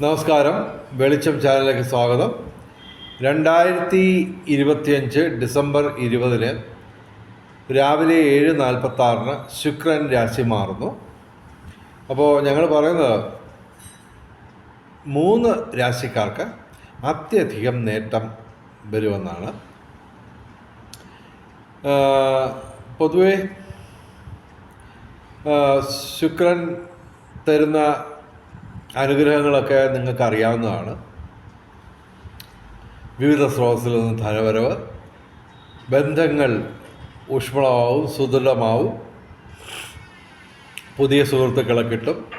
നമസ്കാരം. വെളിച്ചം ചാനലിലേക്ക് സ്വാഗതം. രണ്ടായിരത്തി ഇരുപത്തിയഞ്ച് ഡിസംബർ ഇരുപതിന് രാവിലെ ഏഴ് നാൽപ്പത്തി ആറിന് ശുക്രൻ രാശി മാറുന്നു. അപ്പോൾ ഞങ്ങൾ പറയുന്നത് മൂന്ന് രാശിക്കാർക്ക് അത്യധികം നേട്ടം വരുമെന്നാണ്. പൊതുവെ ശുക്രൻ തരുന്ന അനുഗ്രഹങ്ങളൊക്കെ നിങ്ങൾക്ക് അറിയാവുന്നതാണ് വിവിധ സ്രോതസ്സിൽ നിന്ന് ധനവരവ് ബന്ധങ്ങൾ ഊഷ്മളമാവും സുദൃഢമാവും. പുതിയ സുഹൃത്തുക്കളെ കിട്ടും.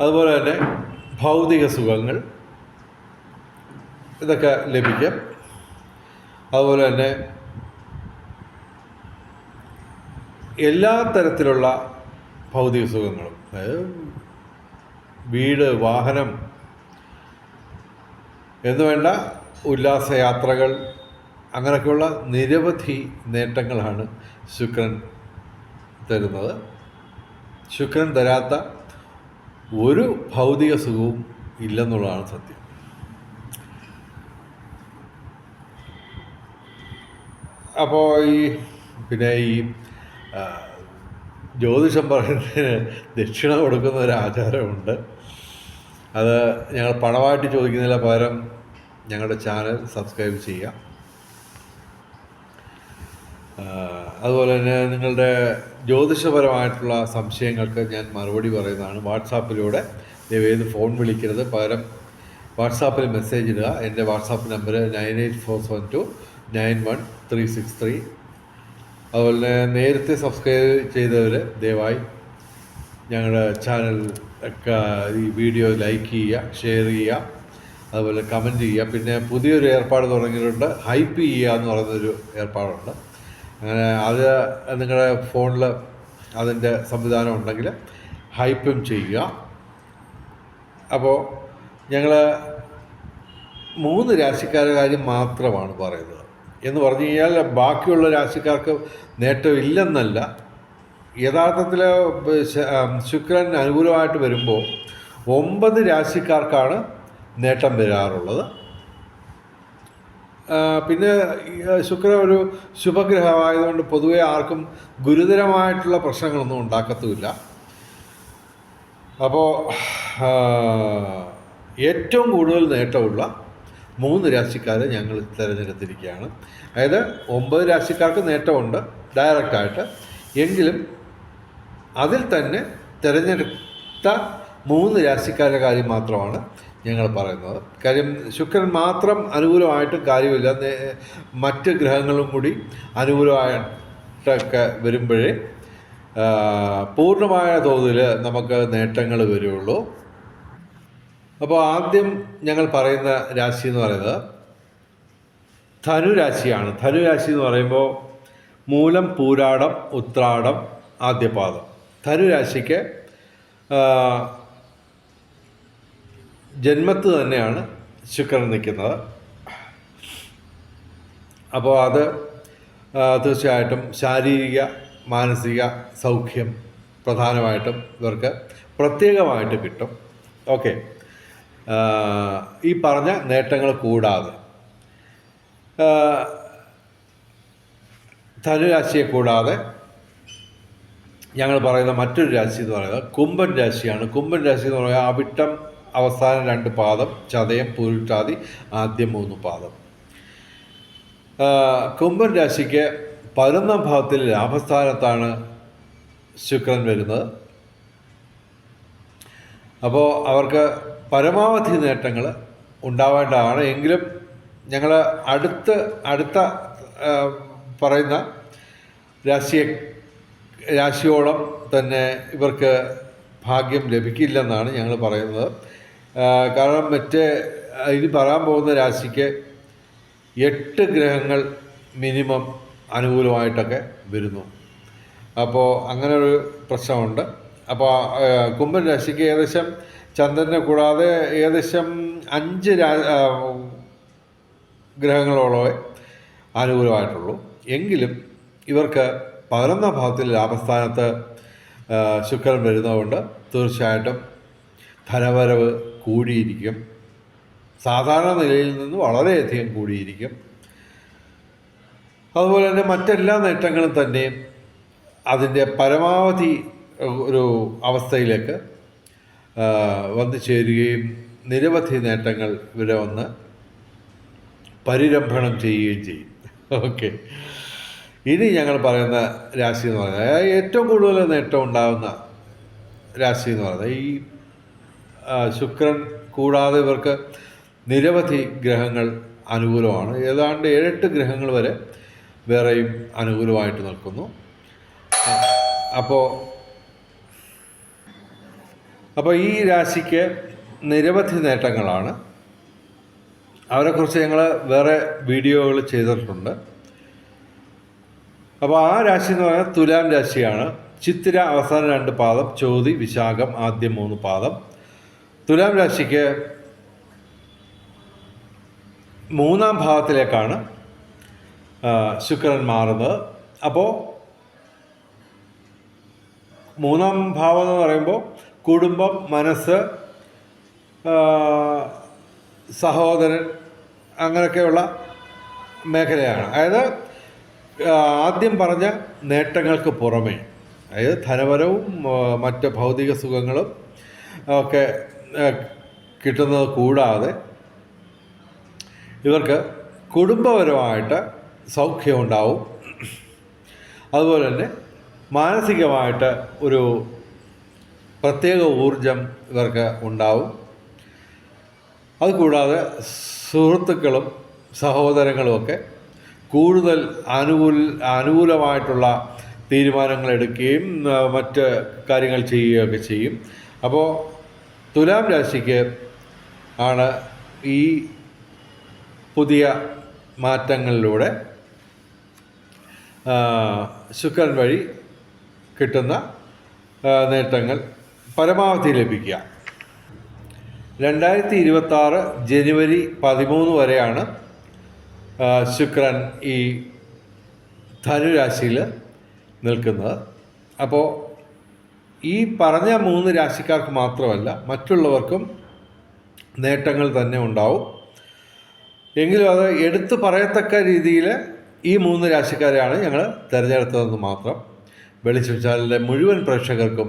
അതുപോലെ തന്നെ ഭൗതിക സുഖങ്ങൾ ഇതൊക്കെ ലഭിക്കും. അതുപോലെ തന്നെ എല്ലാ തരത്തിലുള്ള ഭൗതിക സുഖങ്ങളും. അതായത് വീട് വാഹനം എന്ന് വേണ്ട ഉല്ലാസയാത്രകൾ അങ്ങനെയൊക്കെയുള്ള നിരവധി നേട്ടങ്ങളാണ് ശുക്രൻ തരുന്നത്. ശുക്രൻ തരാത്ത ഒരു ഭൗതിക സുഖവും ഇല്ലെന്നുള്ളതാണ് സത്യം. അപ്പോൾ ഈ പിന്നെ ഈ ജ്യോതിഷം പറയുന്നതിന് ദക്ഷിണ കൊടുക്കുന്ന ഒരു ആചാരമുണ്ട്. അത് ഞങ്ങൾ പണമായിട്ട് ചോദിക്കുന്നതിന് പകരം ഞങ്ങളുടെ ചാനൽ സബ്സ്ക്രൈബ് ചെയ്യുക. അതുപോലെ തന്നെ നിങ്ങളുടെ ജ്യോതിഷപരമായിട്ടുള്ള സംശയങ്ങൾക്ക് ഞാൻ മറുപടി പറയുന്നതാണ്. വാട്സാപ്പിലൂടെ ദയവേത് ഫോൺ വിളിക്കരുത്. പകരം വാട്സാപ്പിൽ മെസ്സേജ് ഇടുക. എന്റെ WhatsApp number nine eight four seven two nine one three six three. അതുപോലെ നേരത്തെ സബ്സ്ക്രൈബ് ചെയ്തവർ ദയവായി ഞങ്ങളുടെ ചാനൽ ഈ വീഡിയോ ലൈക്ക് ചെയ്യുക ഷെയർ ചെയ്യുക അതുപോലെ കമന്റ് ചെയ്യുക. പിന്നെ പുതിയൊരു ഏർപ്പാട് തുടങ്ങിയിട്ടുണ്ട് ഹൈപ്പ് ചെയ്യുക എന്ന് പറയുന്നൊരു ഏർപ്പാടുണ്ട്. അങ്ങനെ അത് നിങ്ങളുടെ ഫോണിൽ അതിന്റെ സംവിധാനം ഉണ്ടെങ്കിൽ ഹൈപ്പും ചെയ്യുക. അപ്പോൾ ഞങ്ങൾ മൂന്ന് രാശിക്കാരുടെ കാര്യം മാത്രമാണ് പറയുന്നത്. എന്ന് പറഞ്ഞു കഴിഞ്ഞാൽ ബാക്കിയുള്ള രാശിക്കാർക്ക് നേട്ടം ഇല്ലെന്നല്ല. യഥാർത്ഥത്തിൽ ശുക്രൻ അനുകൂലമായിട്ട് വരുമ്പോൾ ഒമ്പത് രാശിക്കാർക്കാണ് നേട്ടം വരാറുള്ളത്. പിന്നെ ശുക്ര ശുക്രൻ ഒരു ശുഭഗ്രഹമായതുകൊണ്ട് പൊതുവെ ആർക്കും ഗുരുതരമായിട്ടുള്ള പ്രശ്നങ്ങളൊന്നും ഉണ്ടാക്കത്തുമില്ല. അപ്പോൾ ഏറ്റവും കൂടുതൽ നേട്ടമുള്ള മൂന്ന് രാശിക്കാരെ ഞങ്ങൾ തിരഞ്ഞെടുത്തിരിക്കുകയാണ്. അതായത് ഒമ്പത് രാശിക്കാർക്ക് നേട്ടമുണ്ട് ഡയറക്റ്റായിട്ട്. എങ്കിലും അതിൽ തന്നെ തിരഞ്ഞെടുത്ത മൂന്ന് രാശിക്കാരുടെ കാര്യം മാത്രമാണ് ഞങ്ങൾ പറയുന്നത്. കാര്യം ശുക്രൻ മാത്രം അനുകൂലമായിട്ട് കാര്യമില്ല. മറ്റ് ഗ്രഹങ്ങളും കൂടി അനുകൂലമായിട്ടൊക്കെ വരുമ്പോഴേ പൂർണമായ തോതിൽ നമുക്ക് നേട്ടങ്ങൾ വരുള്ളൂ. അപ്പോൾ ആദ്യം ഞങ്ങൾ പറയുന്ന രാശി എന്ന് പറയുന്നത് ധനുരാശിയാണ്. ധനുരാശി എന്ന് പറയുമ്പോൾ മൂലം പൂരാടം ഉത്രാടം ആദ്യപാദം. ധനുരാശിക്ക് ജന്മത്ത് തന്നെയാണ് ശുക്രൻ നിൽക്കുന്നത്. അപ്പോൾ അത് തീർച്ചയായിട്ടും ശാരീരിക മാനസിക സൗഖ്യം പ്രധാനമായിട്ടും ഇവർക്ക് പ്രത്യേകമായിട്ട് കിട്ടും. ഓക്കെ. ഈ പറഞ്ഞ നേട്ടങ്ങൾ കൂടാതെ. ധനുരാശിയെ കൂടാതെ ഞങ്ങൾ പറയുന്ന മറ്റൊരു രാശി എന്ന് പറയുന്നത് കുംഭൻ രാശിയാണ്. കുംഭൻ രാശി എന്ന് പറയുന്നത് അവിട്ടം അവസാനം രണ്ട് പാദം ചതയം പൂരുട്ടാതി ആദ്യം മൂന്ന് പാദം. കുംഭൻ രാശിക്ക് പതിനൊന്നാം ഭാവത്തിൽ ലാഭസ്ഥാനത്താണ് ശുക്രൻ വരുന്നത്. അപ്പോൾ അവർക്ക് പരമാവധി നേട്ടങ്ങൾ ഉണ്ടാവേണ്ടതാണ്. എങ്കിലും ഞങ്ങൾ അടുത്ത് അടുത്ത പറയുന്ന രാശിയെ രാശിയോളം തന്നെ ഇവർക്ക് ഭാഗ്യം ലഭിക്കില്ലെന്നാണ് ഞങ്ങൾ പറയുന്നത്. കാരണം മറ്റേ ഇനി പറയാൻ പോകുന്ന രാശിക്ക് എട്ട് ഗ്രഹങ്ങൾ മിനിമം അനുകൂലമായിട്ടൊക്കെ വരുന്നു. അപ്പോൾ അങ്ങനെ ഒരു പ്രശ്നമുണ്ട്. അപ്പോൾ കുംഭൻ രാശിക്ക് ഏകദേശം ചന്ദ്രനെ കൂടാതെ ഏകദേശം അഞ്ച് രാ ഗ്രഹങ്ങളോളമേ അനുകൂലമായിട്ടുള്ളൂ. എങ്കിലും ഇവർക്ക് പതിനൊന്നാം ഭാഗത്തിൽ ലാഭസ്ഥാനത്ത് ശുക്രൻ വരുന്നതുകൊണ്ട് തീർച്ചയായിട്ടും ധനവരവ് കൂടിയിരിക്കും. സാധാരണ നിലയിൽ നിന്ന് വളരെയധികം കൂടിയിരിക്കും. അതുപോലെ തന്നെ മറ്റെല്ലാ നേട്ടങ്ങളും തന്നെ അതിന്റെ പരമാവധി ഒരു അവസ്ഥയിലേക്ക് വന്നു ചേരുകയും നിരവധി നേട്ടങ്ങൾ ഇവരെ വന്ന് പരിരംഭണം ചെയ്യുകയും ചെയ്യും. ഓക്കെ. ഇനി ഞങ്ങൾ പറയുന്ന രാശി എന്ന് പറയുന്നത് ഏറ്റവും കൂടുതൽ നേട്ടം ഉണ്ടാകുന്ന രാശി എന്ന് പറയുന്നത് ഈ ശുക്രൻ കൂടാതെ ഇവർക്ക് നിരവധി ഗ്രഹങ്ങൾ അനുകൂലമാണ്. ഏതാണ്ട് ഏഴെട്ട് ഗ്രഹങ്ങൾ വരെ വേറെയും അനുകൂലമായിട്ട് നിൽക്കുന്നു. അപ്പോൾ അപ്പോൾ ഈ രാശിക്ക് നിരവധി നേട്ടങ്ങളാണ്. അവരെക്കുറിച്ച് ഞങ്ങൾ വേറെ വീഡിയോകൾ ചെയ്തിട്ടുണ്ട്. അപ്പോൾ ആ രാശി എന്ന് പറഞ്ഞാൽ തുലാം രാശിയാണ്. ചിത്തിര അവസാന രണ്ട് പാദം ചോതി വിശാഖം ആദ്യം മൂന്ന് പാദം. തുലാം രാശിക്ക് മൂന്നാം ഭാവത്തിലേക്കാണ് ശുക്രൻ മാറുന്നത്. അപ്പോൾ മൂന്നാം ഭാവം എന്ന് പറയുമ്പോൾ കുടുംബം മനസ്സ് സഹോദരൻ അങ്ങനെയൊക്കെയുള്ള മേഖലയാണ്. അതായത് ആദ്യം പറഞ്ഞ നേട്ടങ്ങൾക്ക് പുറമേ അതായത് ധനപരവും മറ്റ് ഭൗതിക സുഖങ്ങളും ഒക്കെ കിട്ടുന്നത് കൂടാതെ ഇവർക്ക് കുടുംബപരമായിട്ട് സൗഖ്യമുണ്ടാവും അതുപോലെ തന്നെ മാനസികമായിട്ട് ഒരു പ്രത്യേക ഊർജം ഇവർക്ക് ഉണ്ടാവും. അതുകൂടാതെ സുഹൃത്തുക്കളും സഹോദരങ്ങളുമൊക്കെ കൂടുതൽ അനുകൂല അനുകൂലമായിട്ടുള്ള തീരുമാനങ്ങൾ എടുക്കുകയും മറ്റ് കാര്യങ്ങൾ ചെയ്യുകയൊക്കെ ചെയ്യും. അപ്പോൾ തുലാം രാശിക്ക് ആണ് ഈ പുതിയ മാറ്റങ്ങളിലൂടെ ശുക്രൻ വഴി കിട്ടുന്ന നേട്ടങ്ങൾ പരമാവധി ലഭിക്കുക. രണ്ടായിരത്തി ഇരുപത്തി ജനുവരി പതിമൂന്ന് വരെയാണ് ശുക്രൻ ഈ ധനുരാശിയിൽ നിൽക്കുന്നത്. അപ്പോൾ ഈ പറഞ്ഞ മൂന്ന് രാശിക്കാർക്ക് മാത്രമല്ല മറ്റുള്ളവർക്കും നേട്ടങ്ങൾ തന്നെ ഉണ്ടാവും. എങ്കിലും അത് എടുത്തു പറയത്തക്ക രീതിയിൽ ഈ മൂന്ന് രാശിക്കാരെയാണ് ഞങ്ങൾ തിരഞ്ഞെടുത്തതെന്ന് മാത്രം വെളിച്ചം ചാനലിലെ മുഴുവൻ പ്രേക്ഷകർക്കും